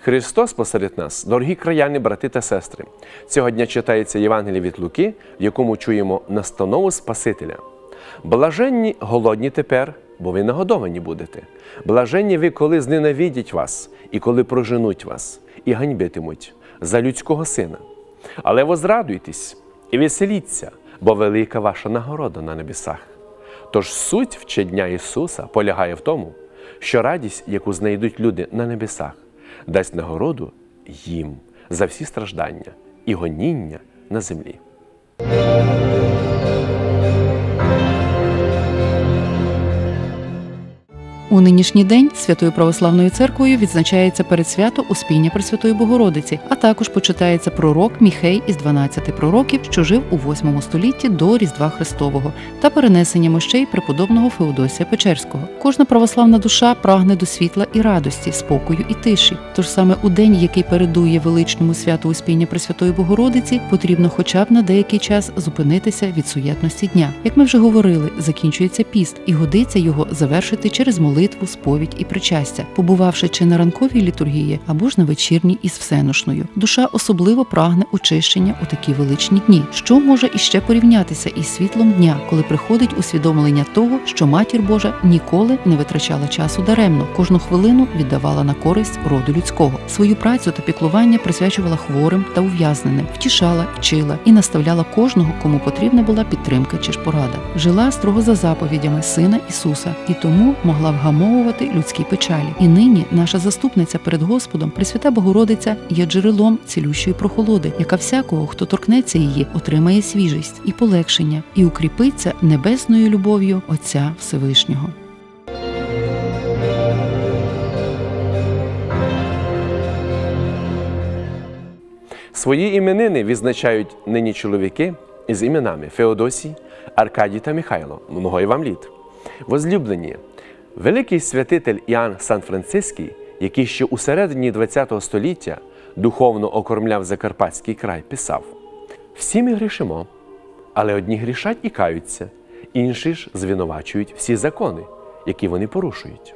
Христос посеред нас, дорогі краяни, брати та сестри. Цього дня читається Євангеліє від Луки, в якому чуємо настанову Спасителя. Блаженні голодні тепер, бо ви нагодовані будете. Блаженні ви, коли зненавидять вас, і коли проженуть вас, і ганьбитимуть за людського сина. Але возрадуйтесь і веселіться, бо велика ваша нагорода на небесах. Тож суть вчення Ісуса полягає в тому, що радість, яку знайдуть люди на небесах, дасть нагороду їм за всі страждання і гоніння на землі. Нинішній день Святою Православною церквою відзначається передсвято Успіння Пресвятої Богородиці, а також почитається пророк Міхей із 12 пророків, що жив у 8 столітті до Різдва Христового, та перенесення мощей преподобного Феодосія Печерського. Кожна православна душа прагне до світла і радості, спокою і тиші. Тож саме у день, який передує величному святу Успіння Пресвятої Богородиці, потрібно хоча б на деякий час зупинитися від суєтності дня. Як ми вже говорили, закінчується піст і годиться його завершити через молитву, сповідь і причастя, побувавши чи на ранковій літургії або ж на вечірній із всеношною. Душа особливо прагне очищення у такі величні дні. Що може іще порівнятися із світлом дня, коли приходить усвідомлення того, що матір Божа ніколи не витрачала часу даремно, кожну хвилину віддавала на користь роду людського. Свою працю та піклування присвячувала хворим та ув'язненим, втішала, вчила і наставляла кожного, кому потрібна була підтримка чи ж порада. Жила строго за заповідями Сина Ісуса і тому могла вгамовувати людські печалі. І нині наша заступниця перед Господом, Пресвята Богородиця, є джерелом цілющої прохолоди, яка всякого, хто торкнеться її, отримає свіжість і полегшення, і укріпиться небесною любов'ю Отця Всевишнього. Свої іменини відзначають нині чоловіки із іменами Феодосій, Аркадій та Михайло. Многої вам літ. Возлюблені, великий святитель Іоанн Сан-Франциский, який ще у середині ХХ століття духовно окормляв Закарпатський край, писав: всі ми грішимо, але одні грішать і каються, інші ж звинувачують всі закони, які вони порушують.